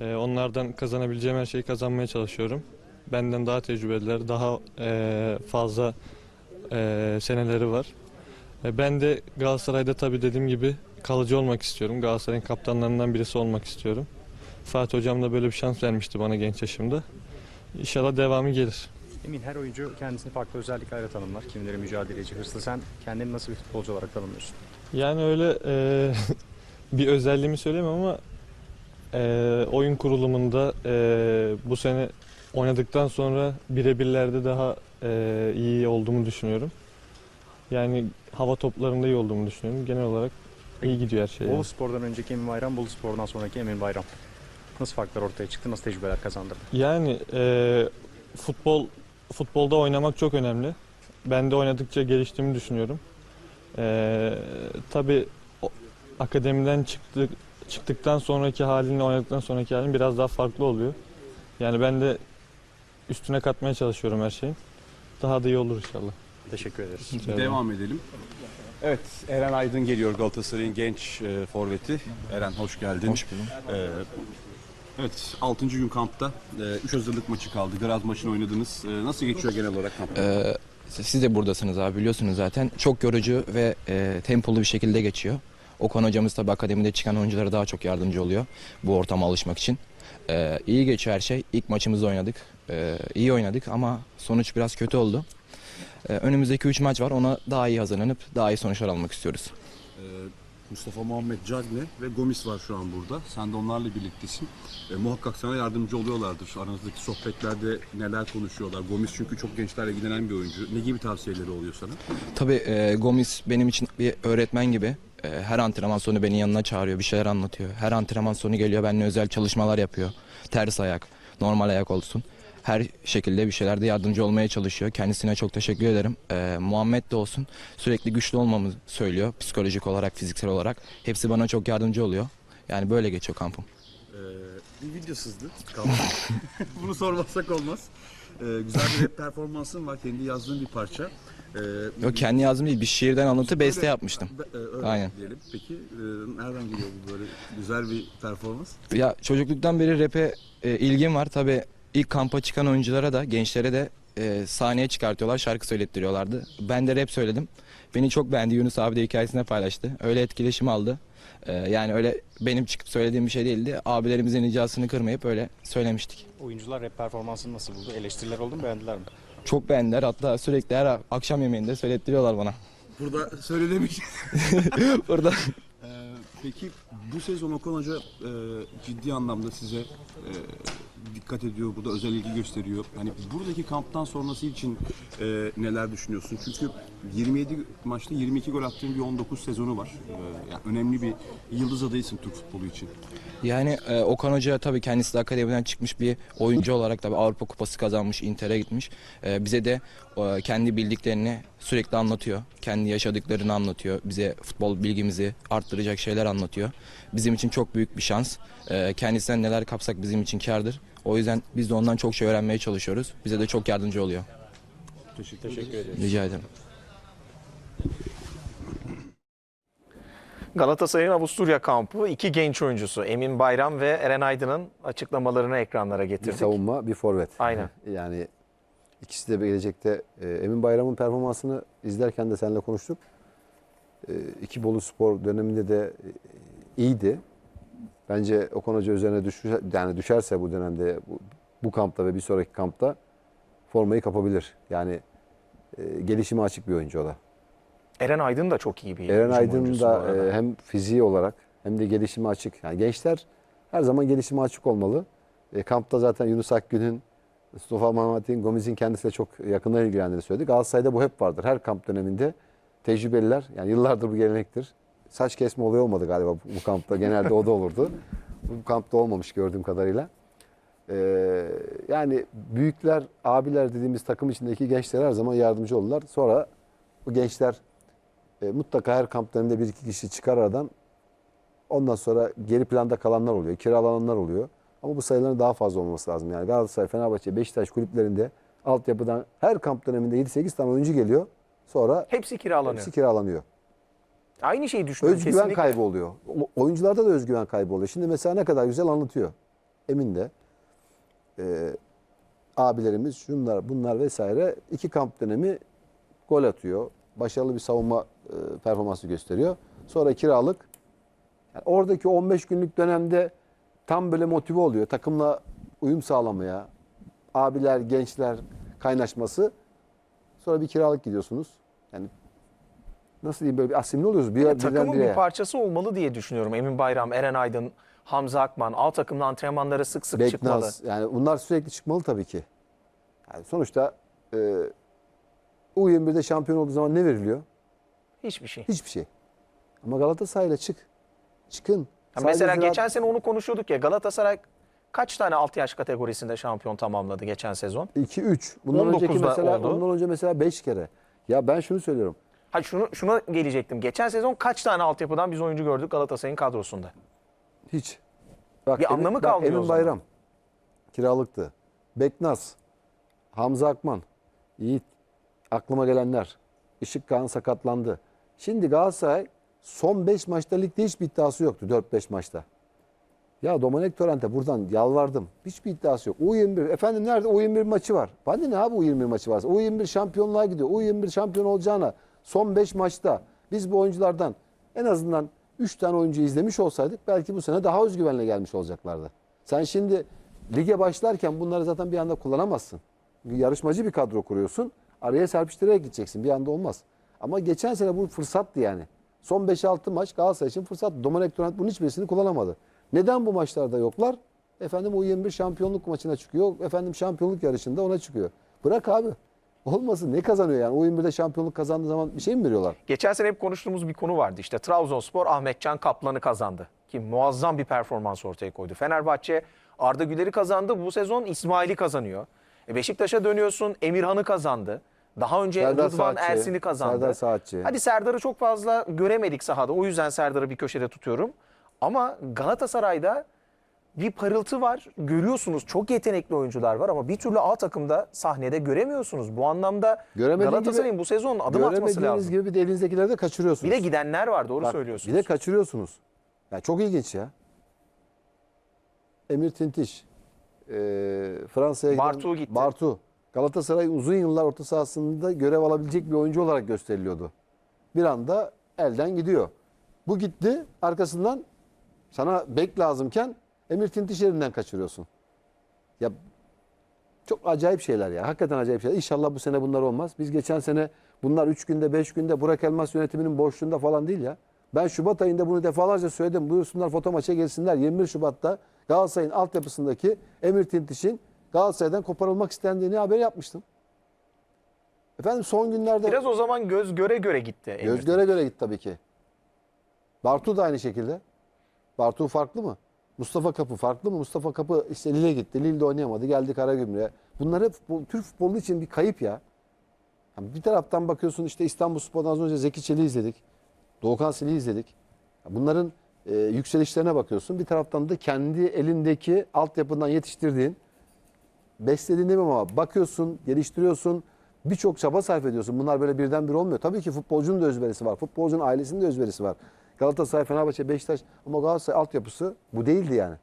Ee, onlardan kazanabileceğim her şeyi kazanmaya çalışıyorum. Benden daha tecrübeliler, daha e, fazla e, seneleri var. E, ben de Galatasaray'da tabii dediğim gibi kalıcı olmak istiyorum. Galatasaray'ın kaptanlarından birisi olmak istiyorum. Fatih Hocam da böyle bir şans vermişti bana genç yaşımda. İnşallah devamı gelir. Emin her oyuncu kendisini farklı özelliklerle tanımlar. Kimileri mücadeleci, hırslı. Sen kendini nasıl bir futbolcu olarak tanımlıyorsun? Yani öyle e, bir özelliğimi söyleyemem ama e, oyun kurulumunda e, bu sene oynadıktan sonra birebirlerde daha e, iyi olduğumu düşünüyorum. Yani hava toplarında iyi olduğumu düşünüyorum. Genel olarak iyi gidiyor her şey. yani. Bolu Spor'dan önceki Emin Bayram, Bolu Spor'dan sonraki Emin Bayram. Nasıl farklar ortaya çıktı? Nasıl tecrübeler kazandırdı? Yani e, futbol futbolda oynamak çok önemli. Ben de oynadıkça geliştiğimi düşünüyorum. E, tabii akademiden çıktık çıktıktan sonraki halinle oynadıktan sonraki halin biraz daha farklı oluyor. Yani ben de üstüne katmaya çalışıyorum her şeyin. Daha da iyi olur inşallah. Teşekkür ederiz. Devam edelim. Evet, Eren Aydın geliyor Galatasaray'ın genç e, forveti. Eren hoş geldin. Hoş buldum. E, evet, 6. gün kampta 3 hazırlık maçı kaldı. Graz maçını oynadınız. E, nasıl geçiyor genel olarak kamp? Ee, siz de buradasınız abi biliyorsunuz zaten. Çok yorucu ve e, tempolu bir şekilde geçiyor. Okan hocamız tabii akademide çıkan oyunculara daha çok yardımcı oluyor bu ortama alışmak için. Ee, iyi geçiyor her şey. İlk maçımızda oynadık. Ee, iyi oynadık ama sonuç biraz kötü oldu. Ee, önümüzdeki 3 maç var. Ona daha iyi hazırlanıp daha iyi sonuçlar almak istiyoruz. E, Mustafa Muhammed Cagne ve Gomis var şu an burada. Sen de onlarla birliktesin. E, muhakkak sana yardımcı oluyorlardır. Aranızdaki sohbetlerde neler konuşuyorlar. Gomis çünkü çok gençlerle gidinen bir oyuncu. Ne gibi tavsiyeleri oluyor sana? Tabii e, Gomis benim için bir öğretmen gibi. E, her antrenman sonu beni yanına çağırıyor, bir şeyler anlatıyor. Her antrenman sonu geliyor, benimle özel çalışmalar yapıyor. Ters ayak, normal ayak olsun. Her şekilde bir şeylerde yardımcı olmaya çalışıyor. Kendisine çok teşekkür ederim. E, Muhammed de olsun sürekli güçlü olmamı söylüyor. Psikolojik olarak, fiziksel olarak. Hepsi bana çok yardımcı oluyor. Yani böyle geçiyor kampım. Ee, bir video sızdı. Kaldı. Bunu sormazsak olmaz. Ee, güzel bir rap performansın var. Kendi yazdığın bir parça. Ee, Yok kendi yazdım değil, bir şiirden alıntı beste yapmıştım. Be- e, öyle Aynen. Diyelim. Peki e, nereden geliyor bu böyle güzel bir performans? Ya çocukluktan beri rap'e e, ilgim var. Tabii ilk kampa çıkan oyunculara da gençlere de e, sahneye çıkartıyorlar, şarkı söylettiriyorlardı. Ben de rap söyledim. Beni çok beğendi. Yunus abi de hikayesine paylaştı. Öyle etkileşim aldı. E, yani öyle benim çıkıp söylediğim bir şey değildi. Abilerimizin ricasını kırmayıp öyle söylemiştik. Oyuncular rap performansını nasıl buldu? Eleştiriler oldu mu? Beğendiler mi? Çok beğendiler. Hatta sürekli her akşam yemeğinde söylettiriyorlar bana. Burada söylenemiş. Burada Ee, peki bu sezon Okan Hoca e, ciddi anlamda size e, dikkat ediyor, burada özel ilgi gösteriyor. Hani buradaki kamptan sonrası için e, neler düşünüyorsun? Çünkü 27 maçta 22 gol attığın bir 19 sezonu var. E, yani önemli bir yıldız adayısın Türk futbolu için. Yani e, Okan Hoca tabii kendisi de akademiden çıkmış bir oyuncu olarak tabii Avrupa Kupası kazanmış, Inter'e gitmiş. E, bize de e, kendi bildiklerini sürekli anlatıyor. Kendi yaşadıklarını anlatıyor. Bize futbol bilgimizi arttıracak şeyler anlatıyor. Bizim için çok büyük bir şans. E, kendisinden neler kapsak bizim için kârdır. O yüzden biz de ondan çok şey öğrenmeye çalışıyoruz. Bize de çok yardımcı oluyor. Teşekkür, Teşekkür ederiz. Rica ederim. Galatasaray'ın Avusturya kampı iki genç oyuncusu Emin Bayram ve Eren Aydın'ın açıklamalarını ekranlara Bir getirdik. savunma, bir forvet. Aynen. Yani ikisi de gelecekte e, Emin Bayram'ın performansını izlerken de seninle konuştuk. E, iki Bolu Spor döneminde de e, iyiydi. Bence Okan Hoca üzerine düşer, yani düşerse bu dönemde bu, bu kampta ve bir sonraki kampta formayı kapabilir. Yani gelişime açık bir oyuncu o da. Eren Aydın da çok iyi bir Eren Aydın da e, hem fiziği olarak hem de gelişime açık. Yani gençler her zaman gelişime açık olmalı. E, kampta zaten Yunus Akgün'ün, Mustafa Mehmet'in, Gomez'in kendisiyle çok yakından ilgilendiğini söyledi. Galatasaray'da bu hep vardır. Her kamp döneminde tecrübeliler, yani yıllardır bu gelenektir. Saç kesme olayı olmadı galiba bu, kampta. Genelde o da olurdu. Bu kampta olmamış gördüğüm kadarıyla. E, yani büyükler, abiler dediğimiz takım içindeki gençler her zaman yardımcı olurlar. Sonra bu gençler e, mutlaka her kamp döneminde bir iki kişi çıkar aradan. Ondan sonra geri planda kalanlar oluyor, kiralananlar oluyor. Ama bu sayıların daha fazla olması lazım. Yani Galatasaray, Fenerbahçe, Beşiktaş kulüplerinde altyapıdan her kamp döneminde 7-8 tane oyuncu geliyor. Sonra Hepsi kiralanıyor. hepsi kiralanıyor. Aynı şeyi düşünüyorum Özgüven kesinlikle. kaybı oluyor. O- Oyuncularda da özgüven kaybı oluyor. Şimdi mesela ne kadar güzel anlatıyor. Emin de. Ee, abilerimiz şunlar bunlar vesaire iki kamp dönemi gol atıyor. Başarılı bir savunma e, performansı gösteriyor. Sonra kiralık. Yani oradaki 15 günlük dönemde tam böyle motive oluyor. Takımla uyum sağlamaya. Abiler, gençler kaynaşması. Sonra bir kiralık gidiyorsunuz. Yani nasıl diyeyim böyle bir asimli oluyoruz. Bir, birden Takımın bireye. bir parçası olmalı diye düşünüyorum. Emin Bayram, Eren Aydın, Hamza Akman, alt takımda antrenmanlara sık sık çıkmalı. Beknaz. Yani bunlar sürekli çıkmalı tabii ki. Yani sonuçta e, U21'de şampiyon olduğu zaman ne veriliyor? Hiçbir şey. Hiçbir şey. Ama Galatasaray'la çık. Çıkın. Ya Sadece mesela ziraat- geçen sene onu konuşuyorduk ya Galatasaray kaç tane alt yaş kategorisinde şampiyon tamamladı geçen sezon? 2 3. Bundan 19'da önceki mesela oldu. ondan önce mesela 5 kere. Ya ben şunu söylüyorum. Ha şunu şuna gelecektim. Geçen sezon kaç tane altyapıdan biz oyuncu gördük Galatasaray'ın kadrosunda? Hiç. Bak, Bir anlamı kalmıyor o Emin. Bayram. Kiralıktı. Beknaz. Hamza Akman. Yiğit. Aklıma gelenler. Işık Kağan sakatlandı. Şimdi Galatasaray son 5 maçta ligde hiçbir iddiası yoktu. 4-5 maçta. Ya Domenek Torrent'e buradan yalvardım. Hiçbir iddiası yok. U21. Efendim nerede? U21 maçı var. Bana ne abi U21 maçı varsa? U21 şampiyonluğa gidiyor. U21 şampiyon olacağına son 5 maçta biz bu oyunculardan en azından 3 tane oyuncu izlemiş olsaydık belki bu sene daha özgüvenle gelmiş olacaklardı. Sen şimdi lige başlarken bunları zaten bir anda kullanamazsın. Yarışmacı bir kadro kuruyorsun. Araya serpiştirerek gideceksin. Bir anda olmaz. Ama geçen sene bu fırsattı yani. Son 5-6 maç Galatasaray için fırsat. Domenek Torrent bunun hiçbirisini kullanamadı. Neden bu maçlarda yoklar? Efendim U21 şampiyonluk maçına çıkıyor. Efendim şampiyonluk yarışında ona çıkıyor. Bırak abi. Olmasın. Ne kazanıyor yani? U21'de şampiyonluk kazandığı zaman bir şey mi veriyorlar? Geçen sene hep konuştuğumuz bir konu vardı. İşte Trabzonspor Ahmetcan Kaplan'ı kazandı. Ki muazzam bir performans ortaya koydu. Fenerbahçe Arda Güler'i kazandı. Bu sezon İsmail'i kazanıyor. E Beşiktaş'a dönüyorsun Emirhan'ı kazandı. Daha önce Serdar Rıdvan Saatçi, Ersin'i kazandı. Serdar Saatçi. Hadi Serdar'ı çok fazla göremedik sahada. O yüzden Serdar'ı bir köşede tutuyorum. Ama Galatasaray'da bir parıltı var. Görüyorsunuz çok yetenekli oyuncular var ama bir türlü A takımda sahnede göremiyorsunuz. Bu anlamda Galatasaray'ın bu sezon adım atması Göremediğiniz lazım. gibi bir de elinizdekileri de kaçırıyorsunuz. Bir de gidenler var doğru Bak, söylüyorsunuz. Bir de kaçırıyorsunuz. Ya çok ilginç ya. Emir Tintiş. Eee, Fransa'ya giden Bartu gitti. Bartu. Galatasaray uzun yıllar orta sahasında görev alabilecek bir oyuncu olarak gösteriliyordu. Bir anda elden gidiyor. Bu gitti. Arkasından sana bek lazımken Emir Tintiş elinden kaçırıyorsun. Ya çok acayip şeyler ya. Hakikaten acayip şeyler. İnşallah bu sene bunlar olmaz. Biz geçen sene bunlar 3 günde 5 günde Burak Elmas yönetiminin boşluğunda falan değil ya. Ben Şubat ayında bunu defalarca söyledim. Buyursunlar foto maça gelsinler. 21 Şubat'ta Galatasaray'ın altyapısındaki Emir Tintiş'in Galatasaray'dan koparılmak istendiğini haber yapmıştım. Efendim son günlerde Biraz o zaman göz göre göre gitti. Emir. göz göre göre git tabii ki. Bartu da aynı şekilde. Bartu farklı mı? Mustafa Kapı farklı mı? Mustafa Kapı işte Lille gitti. Lille'de oynayamadı. Geldi Karagümrük'e. Bunlar hep futbol, Türk futbolu için bir kayıp ya. Yani bir taraftan bakıyorsun işte İstanbul Spor'dan az önce Zeki Çelik'i izledik. Doğukan Sil'i izledik. Bunların e, yükselişlerine bakıyorsun. Bir taraftan da kendi elindeki altyapından yetiştirdiğin beslediğin demem ama bakıyorsun, geliştiriyorsun. Birçok çaba sarf ediyorsun. Bunlar böyle birden bir olmuyor. Tabii ki futbolcunun da özverisi var. Futbolcunun ailesinin de özverisi var. Galatasaray, Fenerbahçe, Beşiktaş ama Galatasaray altyapısı bu değildi yani.